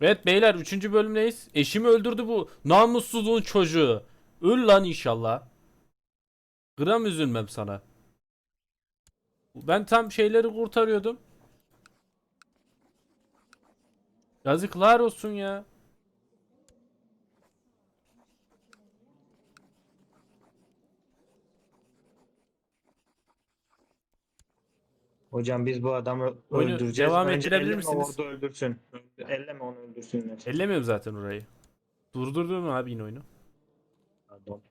Evet beyler 3. bölümdeyiz. Eşimi öldürdü bu namussuzluğun çocuğu. Öl lan inşallah. Gram üzülmem sana. Ben tam şeyleri kurtarıyordum. Yazıklar olsun ya. Hocam biz bu adamı Oyunu öldüreceğiz. devam Önce ettirebilir elleme misiniz? Orada öldürsün. Elleme onu öldürsünler. Ellemiyorum zaten orayı. Durdurdum abi yine oyunu. Pardon.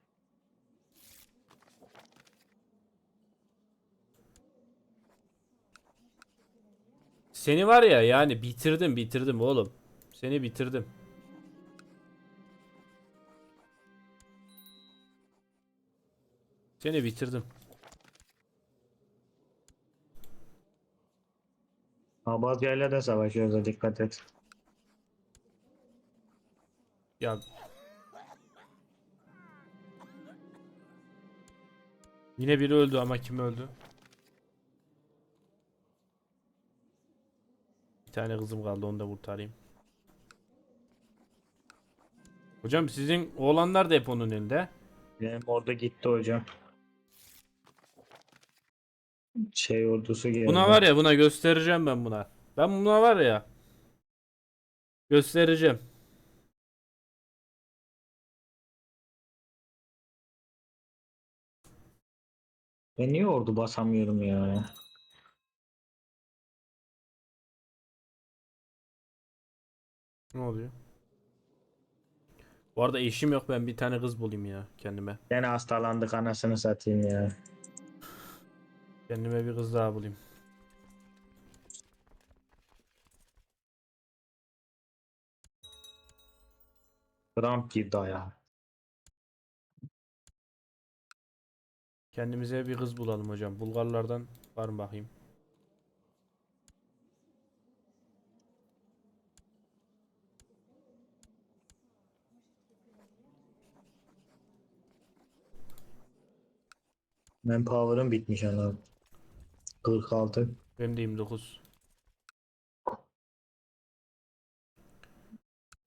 Seni var ya yani bitirdim bitirdim oğlum. Seni bitirdim. Seni bitirdim. Abazya'yla da savaşıyoruz ha, dikkat et. Ya Yine biri öldü ama kim öldü? Bir tane kızım kaldı onu da kurtarayım. Hocam sizin oğlanlar da hep onun elinde. Benim orada gitti hocam. Şey ordusu geldi. Buna var ya buna göstereceğim ben buna. Ben buna var ya göstereceğim. Ben niye ordu basamıyorum ya? Ne oluyor? Bu arada eşim yok ben bir tane kız bulayım ya kendime. Gene hastalandık anasını satayım ya. Kendime bir kız daha bulayım. Trump girdi ayağa. Kendimize bir kız bulalım hocam. Bulgarlardan var mı bakayım? Manpower'ım bitmiş ana. 46. Benim de 29.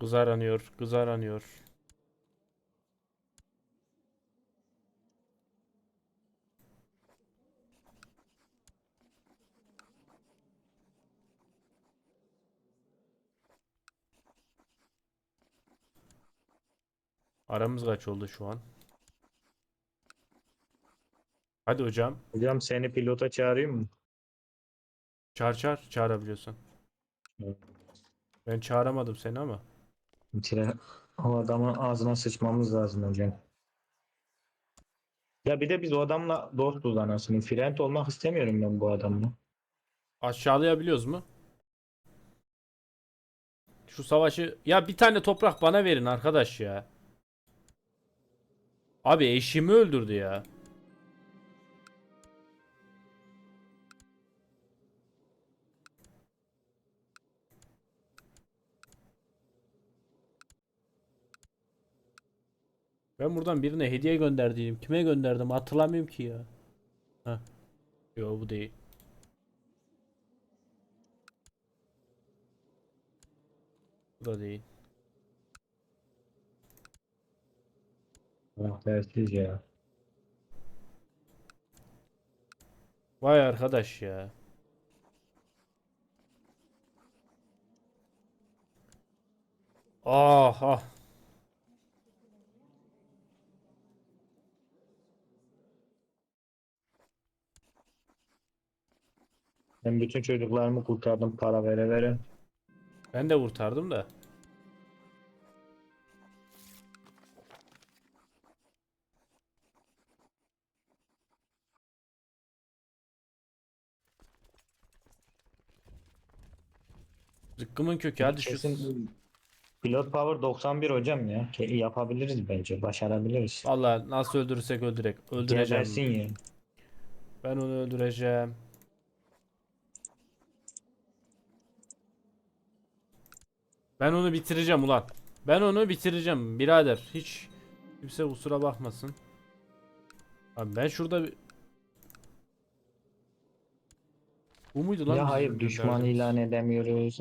Kız aranıyor, kız aranıyor. Aramız kaç oldu şu an? Hadi hocam. Hocam seni pilota çağırayım mı? Çağır çağır. Çağırabiliyorsan. Ben çağıramadım seni ama. Tire, o adamın ağzına sıçmamız lazım hocam. Ya bir de biz o adamla dostuz anasını. Frent olmak istemiyorum ben bu adamla. Aşağılayabiliyoruz mu? Şu savaşı... Ya bir tane toprak bana verin arkadaş ya. Abi eşimi öldürdü ya. Ben buradan birine hediye gönderdiydim. Kime gönderdim hatırlamıyorum ki ya. Heh. Yo bu değil. Bu da değil. Ah dersiz ya. Vay arkadaş ya. Ah Ben bütün çocuklarımı kurtardım para vere vere. Ben de kurtardım da. Zıkkımın kökü hadi şu Kesin Pilot power 91 hocam ya. Ke- Yapabiliriz bence. Başarabiliriz. Vallahi nasıl öldürürsek öldürek. Öldüreceğim. Gebersin ya. Ben onu öldüreceğim. Ben onu bitireceğim ulan. Ben onu bitireceğim birader. Hiç kimse kusura bakmasın. Abi ben şurada bir... Bu muydu lan? Ya hayır düşman ilan edemiyoruz.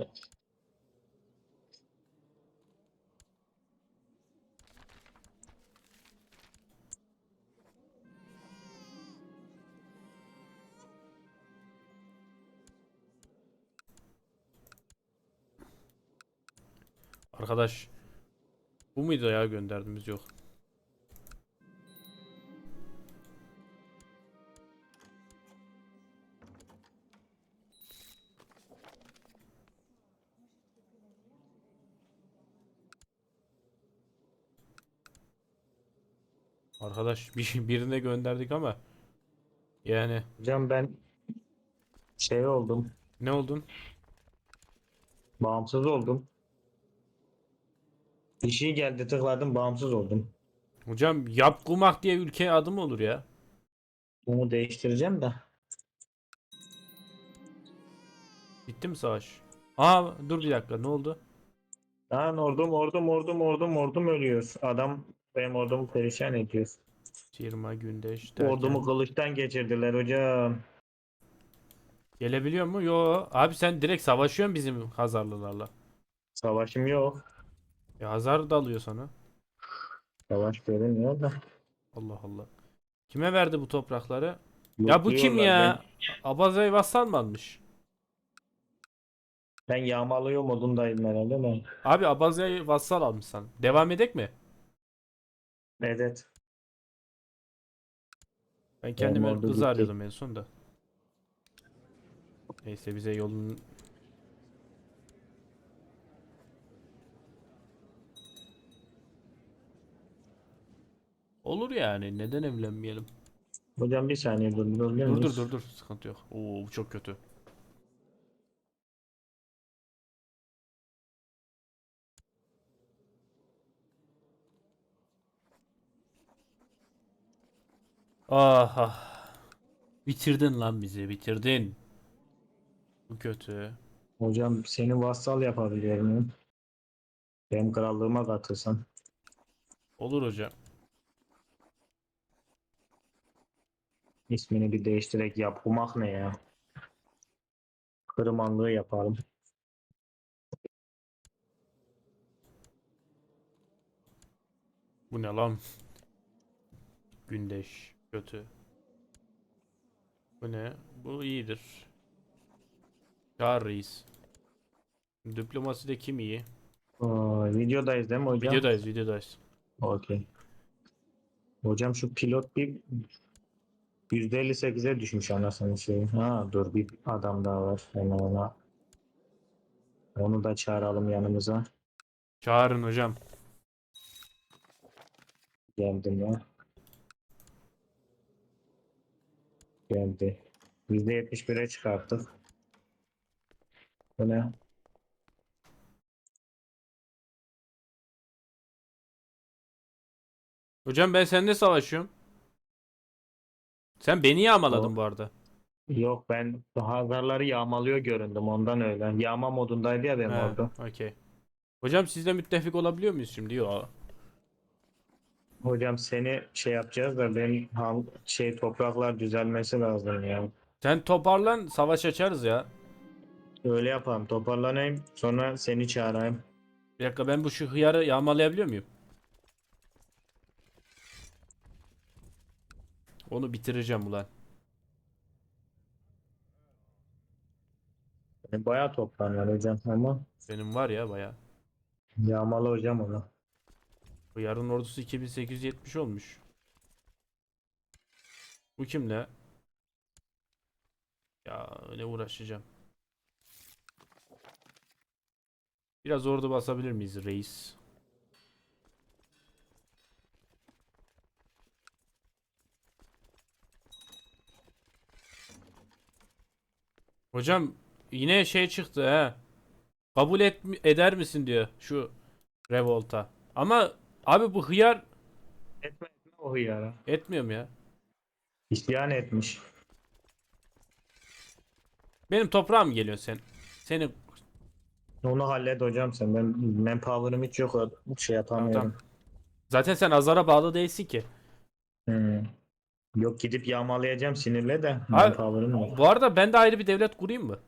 Arkadaş. Bu muydu ya gönderdiğimiz yok. Arkadaş bir birine gönderdik ama yani Hocam ben şey oldum. ne oldun? Bağımsız oldum. Bir şey geldi tıkladım bağımsız oldum. Hocam Yapkumak diye ülke adı mı olur ya? Bunu değiştireceğim de. Bitti mi savaş? Aa dur bir dakika ne oldu? Lan ordum ordum ordum ordum ordum ölüyor. Adam benim ordumu perişan ediyor. Sirma Gündeş derken. Ordumu kılıçtan geçirdiler hocam. Gelebiliyor mu? Yo. Abi sen direkt savaşıyorsun bizim Hazarlılarla. Savaşım yok. E Hazar dalıyor sana. Savaş görünmüyor da. Allah Allah. Kime verdi bu toprakları? Ya bu kim ya? Abazay Vassal mı almış? Ben, yağmalıyor modundayım herhalde ben. Abi Abazay Vassal almış sana. Devam edek mi? Evet. Ben kendime kız arıyordum en son da. Neyse bize yolun Olur yani. Neden evlenmeyelim? Hocam bir saniye dur. Dur Dur dur dur dur. Sıkıntı yok. Oo bu çok kötü. Ah ah. Bitirdin lan bizi. Bitirdin. Bu kötü. Hocam seni vassal yapabiliyor muyum? Benim krallığıma katılsan. Olur hocam. İsmini bir değiştirerek yap. Humak ne ya? Kırmanlığı yapalım. Bu ne lan? Gündeş. Kötü. Bu ne? Bu iyidir. Çağır reis. Diplomaside kim iyi? Aa, videodayız değil mi hocam? Videodayız, videodayız. Okey. Hocam şu pilot bir %58'e düşmüş anasını şey. Ha dur bir adam daha var. Hemen ona. Onu da çağıralım yanımıza. Çağırın hocam. Geldim ya. Geldi. %71'e çıkarttık. Bu ne? Hocam ben seninle savaşıyorum. Sen beni yağmaladın bu arada. Yok ben Hazarları yağmalıyor göründüm ondan öyle. Yağma modundaydı ya benim He, orada. okey. Hocam sizle müttefik olabiliyor muyuz şimdi? Yok. Hocam seni şey yapacağız da benim ham- şey topraklar düzelmesi lazım ya. Sen toparlan savaş açarız ya. Öyle yapalım toparlanayım sonra seni çağırayım. Bir dakika ben bu şu hıyarı yağmalayabiliyor muyum? Onu bitireceğim ulan. Benim bayağı toprağım var hocam ama Benim var ya baya. yağmalı hocam onu. Bu yarın ordusu 2870 olmuş. Bu kim ne? Ya ne uğraşacağım. Biraz ordu basabilir miyiz reis? Hocam yine şey çıktı he. Kabul et, eder misin diyor şu revolta. Ama abi bu hıyar Etme etme o hıyara. etmiyorum ya. İsyan etmiş. Benim toprağım geliyor sen. Seni Onu hallet hocam sen. Ben manpower'ım hiç yok. Şey yapamıyorum. Zaten sen Azar'a bağlı değilsin ki. Hmm. Yok gidip yağmalayacağım sinirle de yok. Bu arada ben de ayrı bir devlet kurayım mı?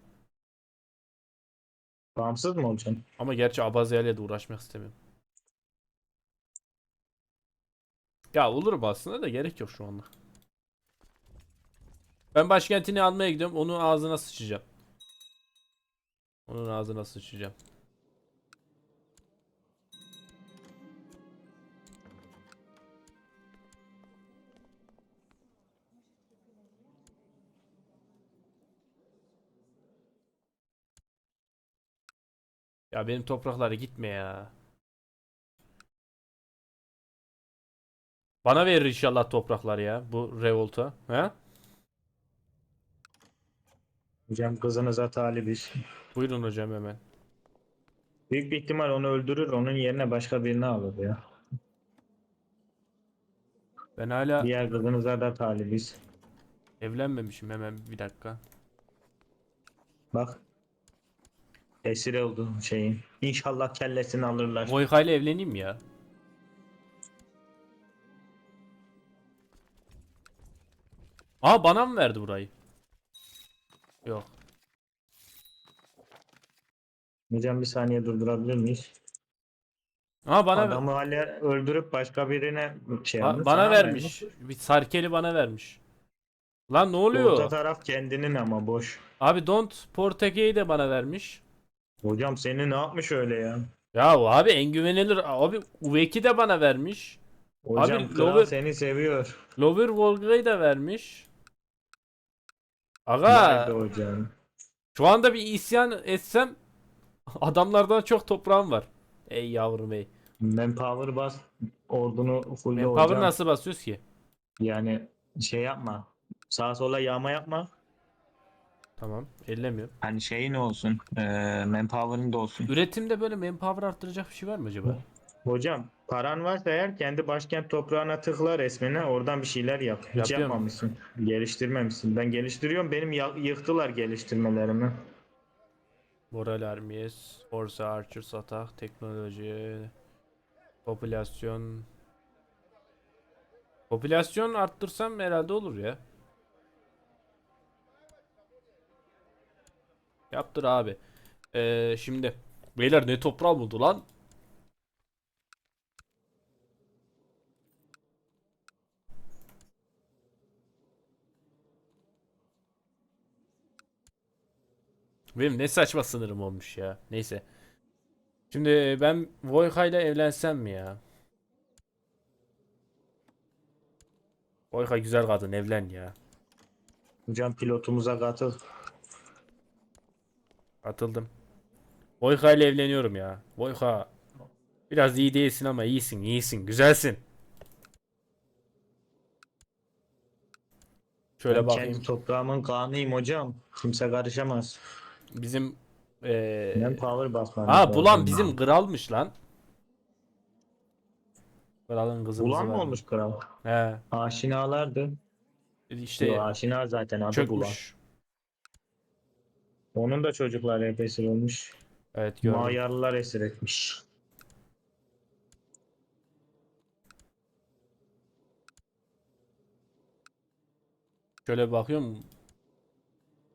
Bağımsız mı olacaksın? Ama gerçi Abazya'yla de uğraşmak istemiyorum. Ya olurum aslında da gerek yok şu anda. Ben başkentini almaya gidiyorum. Onun ağzına sıçacağım. Onun ağzına sıçacağım. Ya benim topraklara gitme ya. Bana verir inşallah topraklar ya bu revolta. He? Hocam kızınıza talibiz. Buyurun hocam hemen. Büyük bir ihtimal onu öldürür. Onun yerine başka birini alır ya. Ben hala Diğer kızınıza da talibiz. evlenmemişim hemen bir dakika. Bak. Esir oldu şeyin. İnşallah kellesini alırlar. Boyka ile evleneyim ya. Aa bana mı verdi burayı? Yok. Hocam bir saniye durdurabilir miyiz? Aa bana Adamı hala öldürüp başka birine şey Ba- bana sana vermiş. Bir sarkeli bana vermiş. Lan ne oluyor? Orta taraf kendinin ama boş. Abi Don't Portege'yi de bana vermiş. Hocam seni ne yapmış öyle ya? Ya abi en güvenilir abi Uveki de bana vermiş. Hocam Abi, Lover- seni seviyor. Lover Volga'yı da vermiş. Aga hocam. şu anda bir isyan etsem adamlardan çok toprağım var. Ey yavrum ey. Manpower bas ordunu fulle Manpower hocam. nasıl basıyoruz ki? Yani şey yapma. Sağa sola yağma yapma. Tamam ellemiyorum. Hani şeyin olsun. Eee manpower'ın da olsun. Üretimde böyle manpower arttıracak bir şey var mı acaba? Hocam paran varsa eğer kendi başkent toprağına tıkla resmine oradan bir şeyler yap. Hiç Yapıyorum. yapmamışsın. Geliştirmemişsin. Ben geliştiriyorum. Benim ya- yıktılar geliştirmelerimi. Moral Armies, Force Archers Attack, Teknoloji, Popülasyon. Popülasyon arttırsam herhalde olur ya. Yaptır abi. Ee, şimdi beyler ne toprağı buldu lan? Benim ne saçma sınırım olmuş ya. Neyse. Şimdi ben Voyka ile evlensem mi ya? Voyka güzel kadın evlen ya. Hocam pilotumuza katıl. Atıldım. Voyka ile evleniyorum ya. Voyka. Biraz iyi değilsin ama iyisin, iyisin, güzelsin. Şöyle ben bakayım. kendi toprağımın kanıyım hocam. Kimse karışamaz. Bizim eee Manpower basmam. Ha bulan bizim kralmış lan. Kralın kızı Bulan mı olmuş kral? He. Aşinalardı. İşte Yo, aşina zaten adı bulan. Onun da çocuklar hep esir olmuş. Evet gördüm. Mayarlılar esir etmiş. Şöyle bir bakıyorum.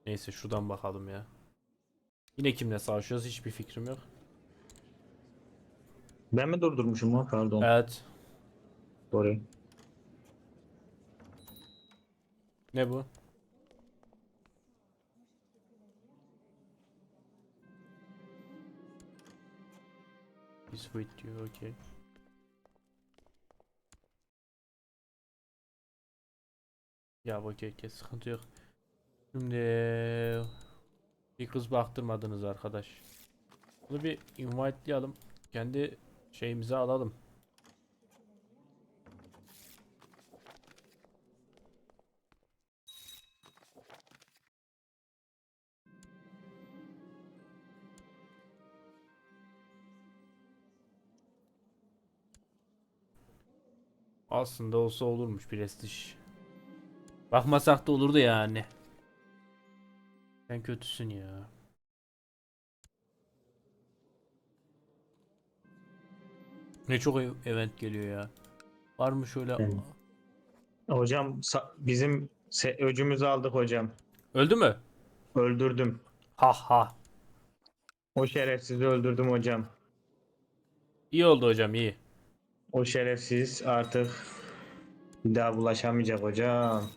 Neyse şuradan bakalım ya. Yine kimle savaşıyoruz hiçbir fikrim yok. Ben mi durdurmuşum ha? Pardon. Evet. Sorry. Ne bu? Is with you okay. Ya okey okey sıkıntı yok. Şimdi bir kız baktırmadınız arkadaş. Bunu bir invite'layalım. Kendi şeyimize alalım. Aslında olsa olurmuş prestij. Bakmasak da olurdu yani. Sen kötüsün ya. Ne çok ev- event geliyor ya. Var mı şöyle? Evet. Hocam bizim öcümüzü aldık hocam. Öldü mü? Öldürdüm. Ha ha. O şerefsizi öldürdüm hocam. İyi oldu hocam iyi. O şerefsiz artık bir daha bulaşamayacak hocam.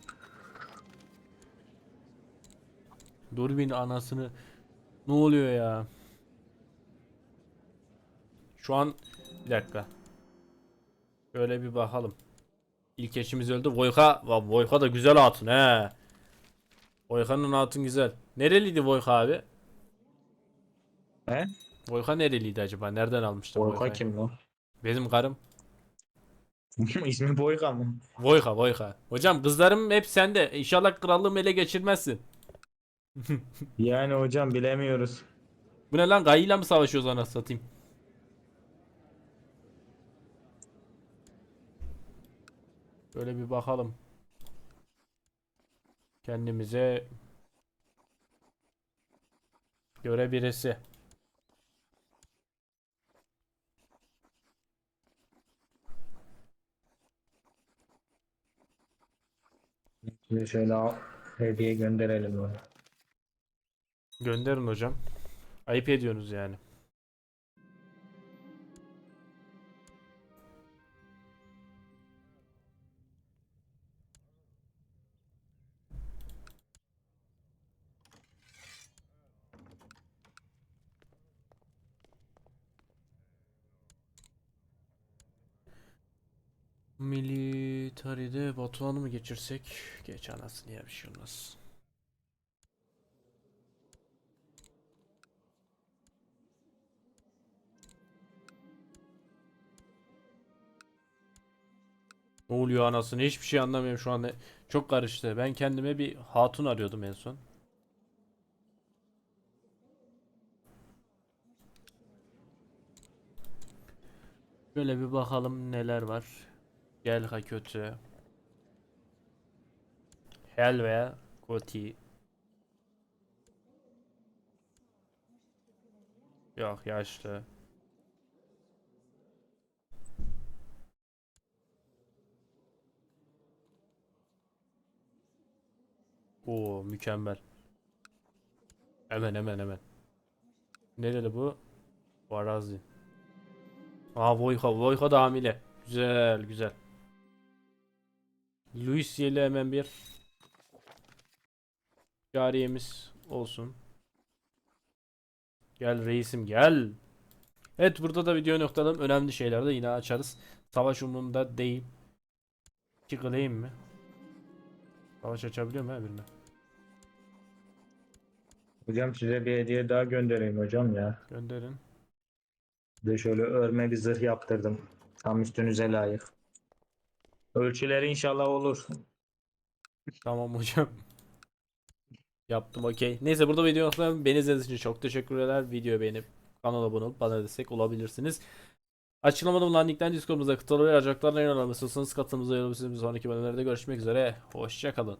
Durbin anasını. Ne oluyor ya? Şu an bir dakika. Şöyle bir bakalım. İlk eşimiz öldü. Voyka, Voyka da güzel hatun he. Voyka'nın hatun güzel. Nereliydi Voyka abi? He? Boyka nereliydi acaba? Nereden almıştı Boyka'yı? kim lan? Benim karım. İsmi Boyka mı? Boyka Boyka. Hocam kızlarım hep sende. İnşallah krallığımı ele geçirmezsin. Yani hocam bilemiyoruz. Bu ne lan? Gayıyla mı savaşıyoruz anasını satayım? Böyle bir bakalım. Kendimize göre birisi. Şimdi şöyle hediye gönderelim ona. Gönderin hocam. Ayıp ediyorsunuz yani. Batuhan'ı mı geçirsek? Geç anasını ya bir şey olmaz. Ne oluyor anasını hiçbir şey anlamıyorum şu anda. Çok karıştı. Ben kendime bir hatun arıyordum en son. Böyle bir bakalım neler var. Gel ha kötü. Hel ve Goti. Yok yaşlı. Oo mükemmel. Hemen hemen hemen. Nereli bu? Varazi. Aa Voyka. Voyka da hamile. Güzel güzel. Luis Yeli hemen bir cariyemiz olsun. Gel reisim gel. Evet burada da video noktalım. Önemli şeyler de yine açarız. Savaş umurumda değil. Çıkılayım mi? Savaş açabiliyor mu birine? Hocam size bir hediye daha göndereyim hocam ya. Gönderin. De şöyle örme bir zırh yaptırdım. Tam üstünüze layık. Ölçüleri inşallah olur. Tamam hocam. Yaptım okey. Neyse burada video noktalayalım. Beni izlediğiniz için çok teşekkürler. Videoyu beğenip kanala abone olup bana destek olabilirsiniz. Açıklamada bulunan linkten Discord'umuza katılabilir. Acaklarına yayın almışsınız. Katılımıza yayın Bir sonraki bölümlerde görüşmek üzere. Hoşçakalın.